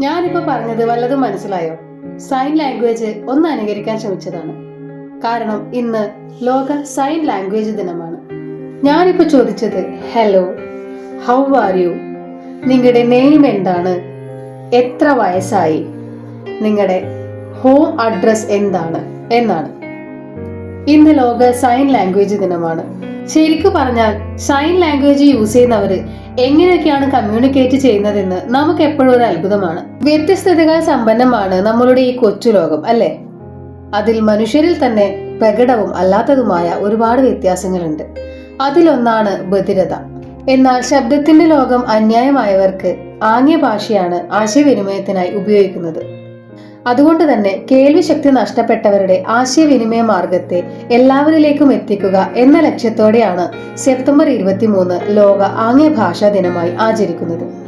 ഞാനിപ്പോ പറഞ്ഞത് വല്ലതും മനസ്സിലായോ? സൈൻ ലാംഗ്വേജ് ഒന്ന് അനുകരിക്കാൻ ശ്രമിച്ചതാണ്. കാരണം ഇന്ന് ലോക സൈൻ ലാംഗ്വേജ് ദിനമാണ്. ഞാനിപ്പോ ചോദിച്ചത് ഹലോ ഹൗ ആർ യു നിങ്ങളുടെ നെയിം എന്താണ്? എത്ര വയസ്സായി? നിങ്ങളുടെ ഹോം അഡ്രസ് എന്താണ്? എന്നാണ്. ഇന്ന് ലോക സൈൻ ലാംഗ്വേജ് ദിനമാണ്. ശരിക്കു പറഞ്ഞാൽ സൈൻ ലാംഗ്വേജ് യൂസ് ചെയ്യുന്നവര് എങ്ങനെയൊക്കെയാണ് കമ്മ്യൂണിക്കേറ്റ് ചെയ്യുന്നതെന്ന് നമുക്ക് എപ്പോഴും ഒരു അത്ഭുതമാണ്. വ്യത്യസ്തതകൾ സമ്പന്നമാണ് നമ്മളുടെ ഈ കൊച്ചു ലോകം അല്ലേ? അതിൽ മനുഷ്യരിൽ തന്നെ പ്രകടവും അല്ലാത്തതുമായ ഒരുപാട് വ്യത്യാസങ്ങളുണ്ട്. അതിലൊന്നാണ് ബധിരത. എന്നാൽ ശബ്ദത്തിന്റെ ലോകം അന്യായമായവർക്ക് ആംഗ്യ ഭാഷയാണ് ആശയവിനിമയത്തിനായി ഉപയോഗിക്കുന്നത്. അതുകൊണ്ട് തന്നെ കേൾവിശക്തി നഷ്ടപ്പെട്ടവരുടെ ആശയവിനിമയ മാർഗത്തെ എല്ലാവരിലേക്കും എത്തിക്കുക എന്ന ലക്ഷ്യത്തോടെയാണ് സെപ്റ്റംബർ ഇരുപത്തിമൂന്ന് ലോക ആംഗ്യ ഭാഷാ ദിനമായി ആചരിക്കുന്നത്.